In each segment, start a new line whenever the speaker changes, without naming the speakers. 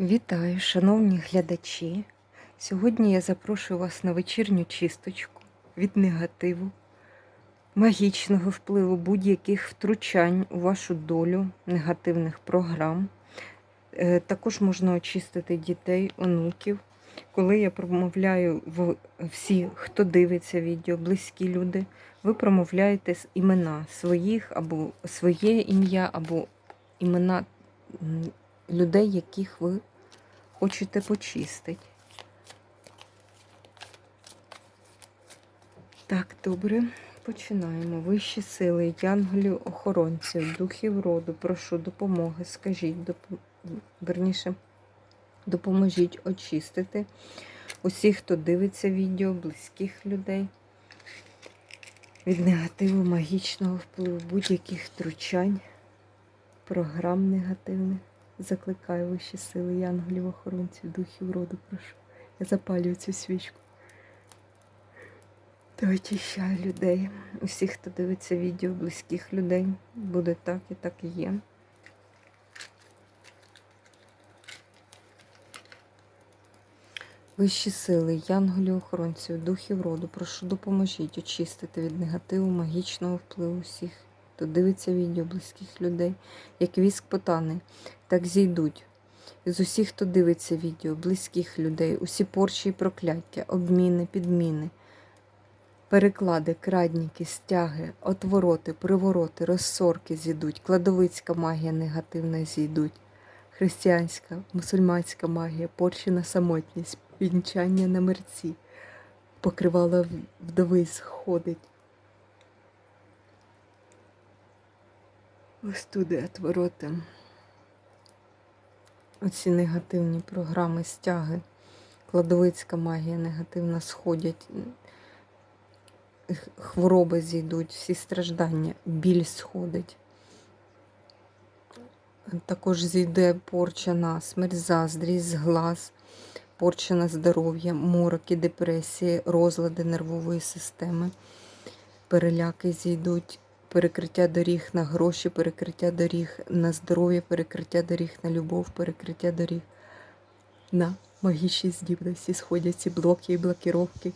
Вітаю, шановні глядачі. Сьогодні я запрошую вас на вечірню чисточку від негативу, магічного впливу будь-яких втручань у вашу долю, негативних програм. Е, Також можна очистити дітей, онуків. Коли я промовляю всі, хто дивиться відео, близькі люди, ви промовляєте імена своїх або своє ім'я, або імена людей, яких ви хочете почистити. Так, добре, починаємо. Вищі сили, янголів, охоронців, духів роду, прошу допомоги, скажіть, доп... верніше, допоможіть очистити усіх, хто дивиться відео, близьких людей від негативу, магічного впливу, будь-яких втручань, програм негативних. Закликаю вищі сили, янголів, охоронців, духів роду, прошу. Я запалюю цю свічку. Та очищаю людей. Усіх, хто дивиться відео, близьких людей. Буде так і так і є. Вищі сили, янголів, охоронців, духів роду, прошу допоможіть очистити від негативу, магічного впливу всіх, хто дивиться відео близьких людей, як віск потане, так зійдуть. З усіх, хто дивиться відео, близьких людей, усі порчі і прокляття, обміни, підміни, переклади, крадніки, стяги, отвороти, привороти, розсорки зійдуть, кладовицька магія негативна зійдуть, християнська, мусульманська магія, порчі на самотність, вінчання на мерці, покривала вдови сходить. Ось туди отвороти. Оці негативні програми, стяги, кладовицька магія негативна сходять, хвороби зійдуть, всі страждання, біль сходить. Також зійде порча на смерть, заздрість, глаз, порча на здоров'я, мороки, депресії, розлади нервової системи, переляки зійдуть, перекриття доріг на гроші, перекриття доріг на здоров'я, перекриття доріг на любов, перекриття доріг на магічні здібності, сходять ці блоки і блокіровки.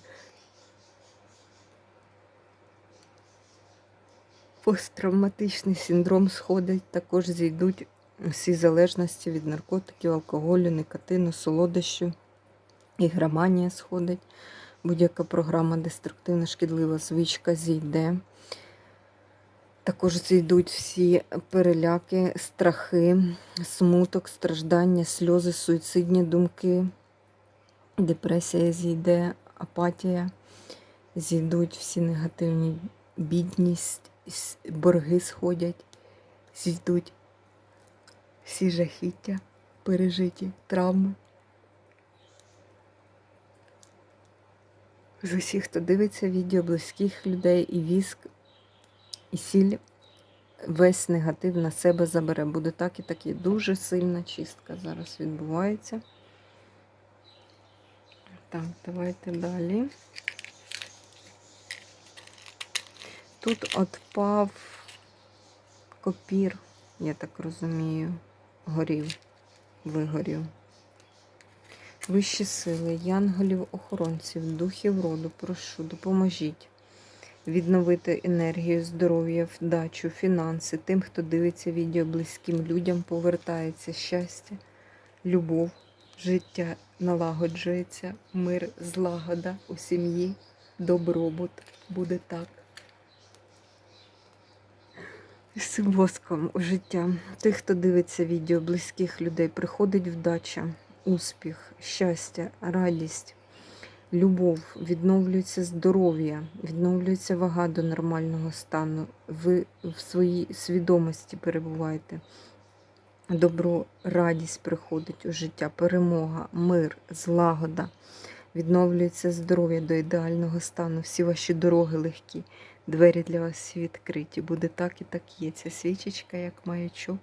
Посттравматичний синдром сходить, також зійдуть всі залежності від наркотиків, алкоголю, никотину, солодощів, ігроманія сходить. Будь-яка програма деструктивна, шкідлива звичка зійде. Також зійдуть всі переляки, страхи, смуток, страждання, сльози, суїцидні думки, депресія зійде, апатія, зійдуть всі негативні бідність, борги сходять, зійдуть всі жахіття, пережиті травми. З усіх, хто дивиться відео близьких людей і віск, і сіль весь негатив на себе забере. Буде так і так і дуже сильна чистка зараз відбувається. Так, давайте далі. Тут отпав копір, я так розумію, горів, вигорів. Вищі сили, янголів, охоронців, духів роду, прошу, допоможіть відновити енергію, здоров'я, вдачу, фінанси. Тим, хто дивиться відео близьким людям, повертається щастя, любов, життя налагоджується, мир, злагода у сім'ї, добробут. Буде так. З воском у життя. Тих, хто дивиться відео близьких людей, приходить вдача, успіх, щастя, радість, любов, відновлюється здоров'я, відновлюється вага до нормального стану. Ви в своїй свідомості перебуваєте. Добро, радість приходить у життя, перемога, мир, злагода. Відновлюється здоров'я до ідеального стану. Всі ваші дороги легкі, двері для вас відкриті. Буде так і так є. Ця свічечка, як маячок,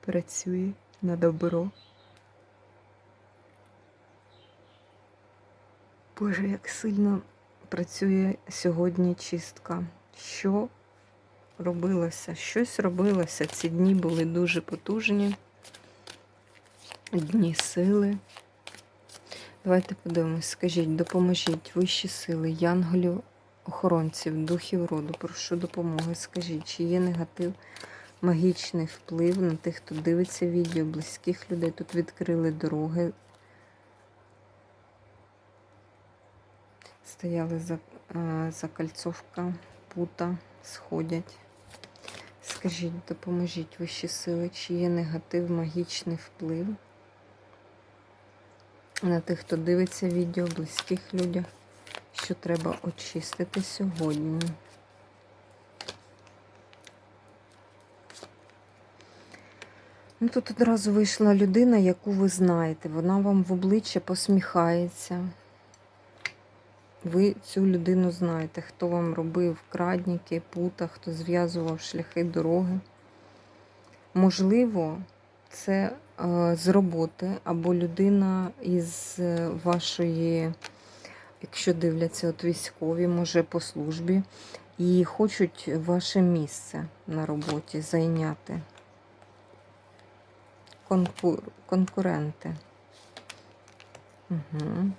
працює на добро. Боже, як сильно працює сьогодні чистка. Що робилося? Щось робилося. Ці дні були дуже потужні. Дні сили. Давайте подивимось, скажіть, допоможіть вищі сили, янголів, охоронців, духів роду. Прошу допомоги. Скажіть, чи є негатив, магічний вплив на тих, хто дивиться відео, близьких людей. Тут відкрили дороги. Стояли за, закальцовка, пута, сходять. Скажіть, допоможіть вищі сили, чи є негатив, магічний вплив на тих, хто дивиться відео, близьких людях, що треба очистити сьогодні. Ну, Тут одразу вийшла людина, яку ви знаєте. Вона вам в обличчя посміхається. Ви цю людину знаєте, хто вам робив крадніки, пута, хто зв'язував шляхи дороги. Можливо, це е, з роботи або людина із е, вашої, якщо дивляться от військові, може по службі, і хочуть ваше місце на роботі зайняти. Конкур... Конкуренти. Угу.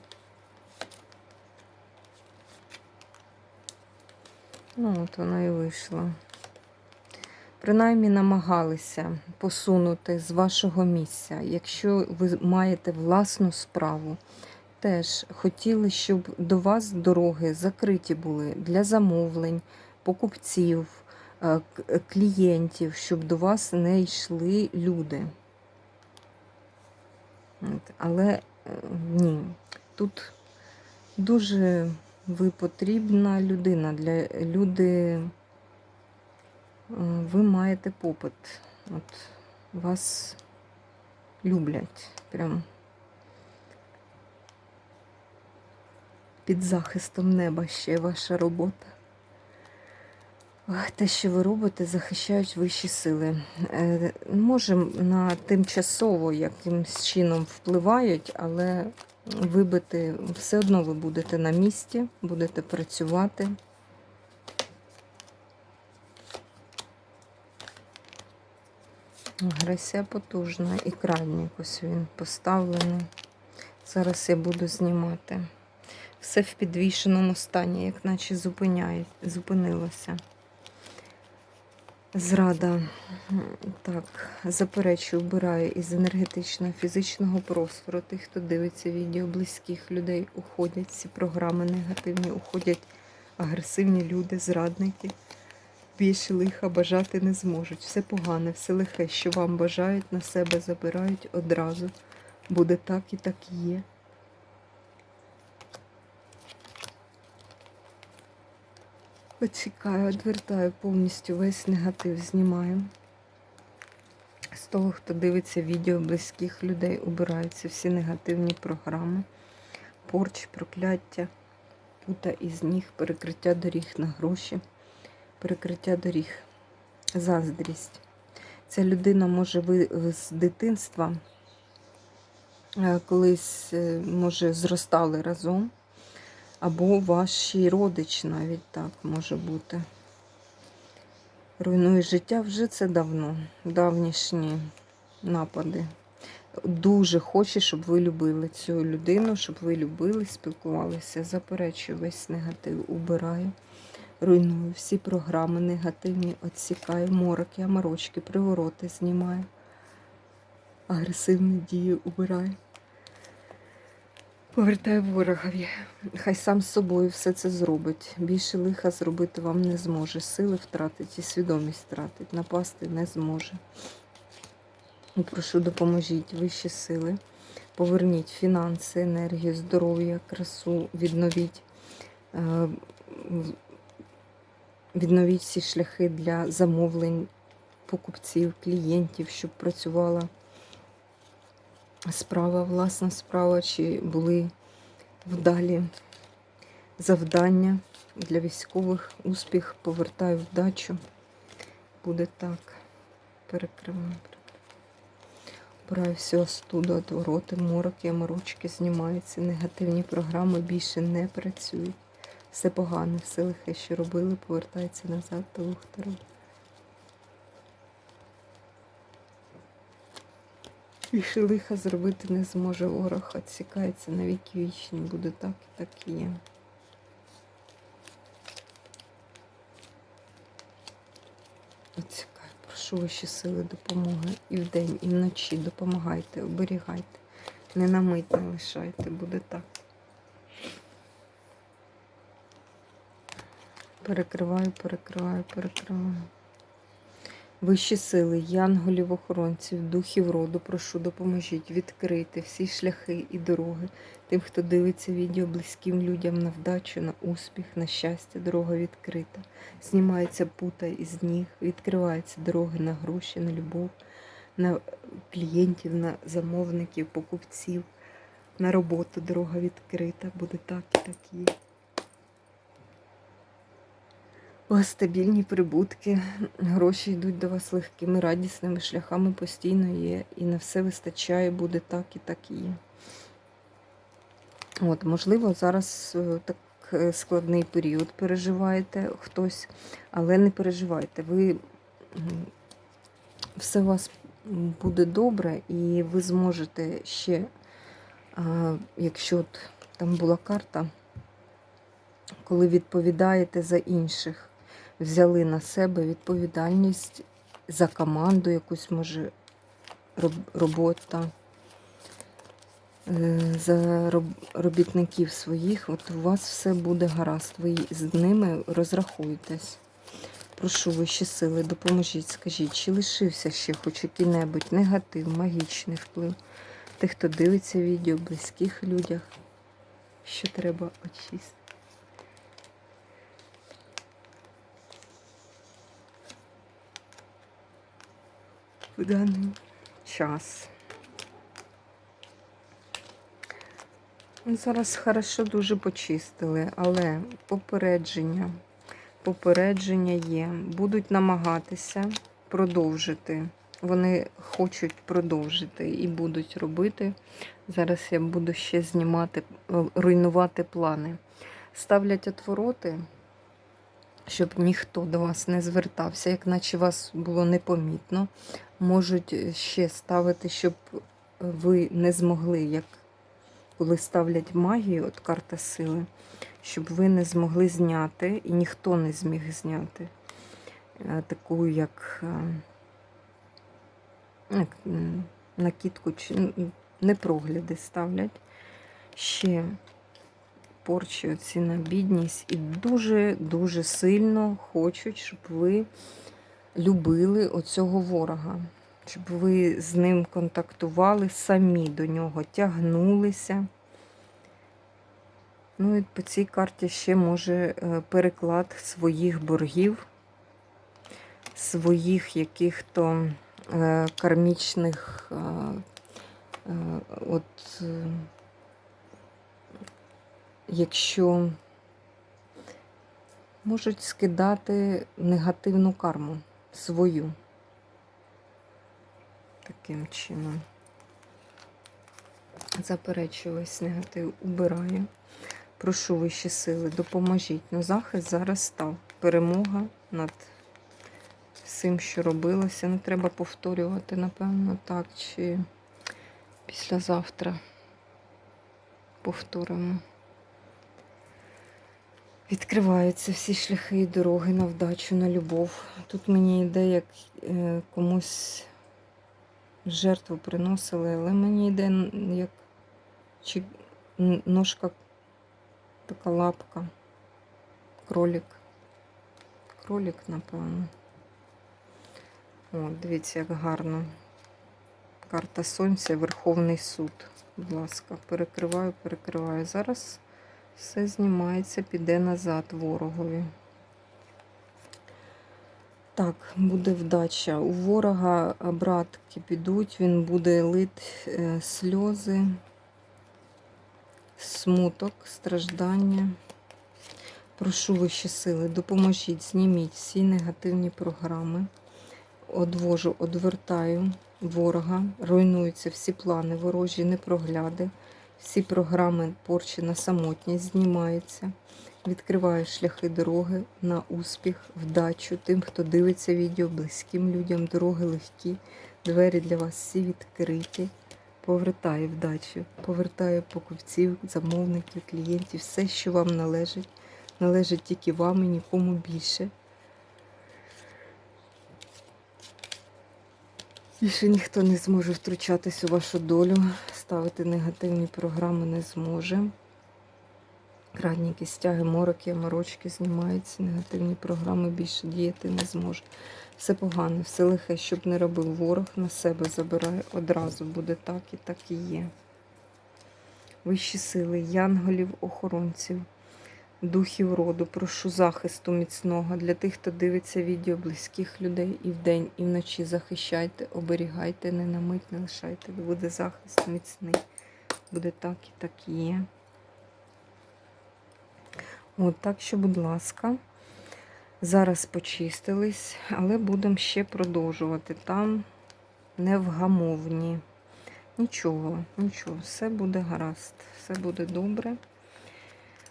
Ну, от воно і вийшло. Принаймні намагалися посунути з вашого місця. Якщо ви маєте власну справу, теж хотіли, щоб до вас дороги закриті були для замовлень, покупців, е, клієнтів, щоб до вас не йшли люди. Але е, ні, тут дуже ви потрібна людина для люди. е, Ви маєте попит. От вас люблять. Прям під захистом неба ще ваша робота. Те, що ви робите, захищають вищі сили. Е, Може, на тимчасово якимсь чином впливають, але вибити все одно ви будете на місці, будете працювати. Агресія потужна і крайній ось він поставлений. Зараз я буду знімати. Все в підвішеному стані, як наче зупиняє, зупинилося. Зрада. Так, заперечую, вбираю із енергетичного фізичного простору тих, хто дивиться відео, близьких людей уходять, ці програми негативні, уходять агресивні люди, зрадники. Більше лиха бажати не зможуть. Все погане, все лихе, що вам бажають, на себе забирають одразу. Буде так і так є. Почекаю, відвертаю повністю весь негатив, знімаю. З того, хто дивиться відео близьких людей, убираються всі негативні програми, порч, прокляття, пута із ніг, перекриття доріг на гроші, перекриття доріг, заздрість. Ця людина може ви з дитинства е, колись, е, може, зростали разом. Або ваші родичі навіть так може бути. Руйнує життя вже це давно, давнішні напади. Дуже хоче, щоб ви любили цю людину, щоб ви любили, спілкувалися. Заперечую весь негатив, убираю, руйную всі програми негативні, відсікаю мороки, аморочки, привороти знімаю. Агресивні дії убираю. Повертаю ворогові. Хай сам з собою все це зробить. Більше лиха зробити вам не зможе. Сили втратить і свідомість втратить. Напасти не зможе. Прошу, допоможіть вищі сили. Поверніть фінанси, енергію, здоров'я, красу, відновіть. е, Відновіть всі шляхи для замовлень, покупців, клієнтів, щоб працювала справа, власна справа, чи були вдалі завдання для військових. Успіх, повертаю вдачу. Буде так. Перекриваю. Браю все остуду, отвороти, мороки, морочки знімаються. Негативні програми більше не працюють. Все погане, все лихе, що робили, повертається назад до Лухтару. Більше лиха зробити не зможе ворог, відсікається на віки вічні, буде так і так є. Відсікаю. Прошу ваші сили допомоги і вдень, і вночі допомагайте, оберігайте. Не на мить не лишайте, буде так. Перекриваю, перекриваю, перекриваю. Вищі сили, янголів, охоронців, духів роду, прошу, допоможіть відкрити всі шляхи і дороги тим, хто дивиться відео близьким людям на вдачу, на успіх, на щастя, дорога відкрита. Знімається пута із ніг, відкриваються дороги на гроші, на любов, на клієнтів, на замовників, покупців, на роботу дорога відкрита. Буде так і так є. У вас стабільні прибутки, гроші йдуть до вас легкими, радісними шляхами постійно є, і на все вистачає, буде так і так і є. От, можливо, зараз е, так е, складний період переживаєте хтось, але не переживайте. Ви все у вас буде добре, і ви зможете ще, якщо от там була карта, коли відповідаєте за інших, взяли на себе відповідальність за команду, якусь може робота, е, за робітників своїх, от у вас все буде гаразд. Ви з ними розрахуєтесь. Прошу вищі сили, допоможіть, скажіть, чи лишився ще хоч який-небудь негатив, магічний вплив тих, хто дивиться відео, близьких людях, що треба очистити. В даний час. Зараз хорошо дуже почистили, але попередження, попередження є. Будуть намагатися продовжити. Вони хочуть продовжити і будуть робити. Зараз я буду ще знімати, руйнувати плани. Ставлять отвороти, щоб ніхто до вас не звертався, як наче вас було непомітно. Можуть ще ставити, щоб ви не змогли, як коли ставлять магію, от карта сили, щоб ви не змогли зняти, і ніхто не зміг зняти е, таку, як, е, накидку чи непрогляди ставлять. Ще порчі оці на бідність і дуже-дуже сильно хочуть, щоб ви любили оцього ворога, щоб ви з ним контактували, самі до нього тягнулися. Ну і по цій карті ще може е, переклад своїх боргів, своїх яких-то е, кармічних, е, от якщо можуть скидати негативну карму свою. Таким чином. Заперечую весь негатив, убираю. Прошу вищі сили, допоможіть. На захист зараз став. Перемога над всім, що робилося. Не треба повторювати, напевно, так, чи післязавтра повторимо. Відкриваються всі шляхи і дороги на вдачу, на любов. Тут мені йде, як е, комусь жертву приносили, але мені йде як чи ножка, така лапка, кролик. Кролик, напевно. О, дивіться, як гарно. Карта Сонця, Верховний суд. Будь ласка, перекриваю, перекриваю. Зараз все знімається, піде назад ворогові. Так, буде вдача. У ворога братки підуть, він буде лить е, сльози, смуток, страждання. Прошу вищі сили, допоможіть, зніміть всі негативні програми. Одвожу, одвертаю ворога, руйнуються всі плани, ворожі непрогляди. Всі програми порчі на самотність знімаються. Відкриваю шляхи дороги на успіх, вдачу тим, хто дивиться відео, близьким людям, дороги легкі, Двері для вас всі відкриті. Повертає вдачу, повертає покупців, замовників, клієнтів, все, що вам належить, належить тільки вам і нікому більше. Більше ніхто не зможе втручатись у вашу долю, ставити негативні програми не зможе. Крадніки, стяги, мороки, морочки знімаються, негативні програми більше діяти не зможе. Все погане, все лихе, щоб не робив ворог, на себе забирає одразу, буде так і так і є. Вищі сили, янголів, охоронців, духів роду, прошу захисту міцного для тих, хто дивиться відео близьких людей і вдень, і вночі захищайте, оберігайте, не на мить не лишайте. Буде захист міцний. Буде так і так є. От так що, будь ласка, зараз почистились, але будемо ще продовжувати. Там невгамовні. Нічого, нічого, все буде гаразд, все буде добре.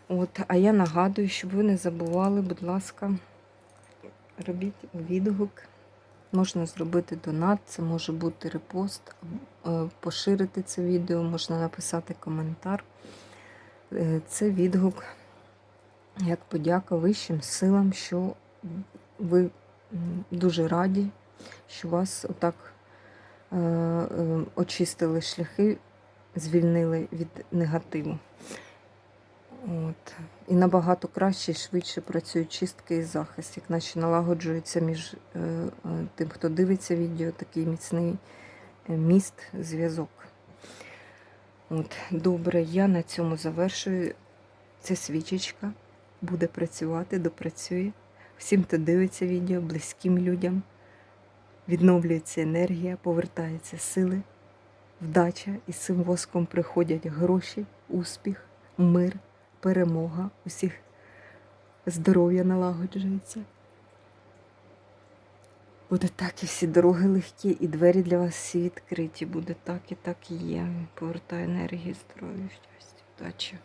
От, а я нагадую, щоб ви не забували, будь ласка, робіть відгук. Можна зробити донат, це може бути репост, е, поширити це відео, можна написати коментар. Е, Це відгук як подяка вищим силам, що ви дуже раді, що вас отак е, очистили шляхи, звільнили від негативу. От. І набагато краще і швидше працюють чистки і захист, як наче налагоджується між е, е, тим, хто дивиться відео, такий міцний е, міст, зв'язок. От, добре, я на цьому завершую. Ця свічечка буде працювати, допрацює. Всім, хто дивиться відео, близьким людям, відновлюється енергія, повертаються сили, вдача, і з цим воском приходять гроші, успіх, мир, перемога, усіх здоров'я налагоджується. Буде так і всі дороги легкі, і двері для вас всі відкриті. Буде так і так і є. Повертає енергію, здоров'я, щастя, вдачі.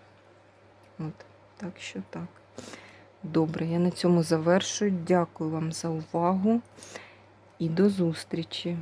От, так що так. Добре, я на цьому завершую. Дякую вам за увагу і до зустрічі!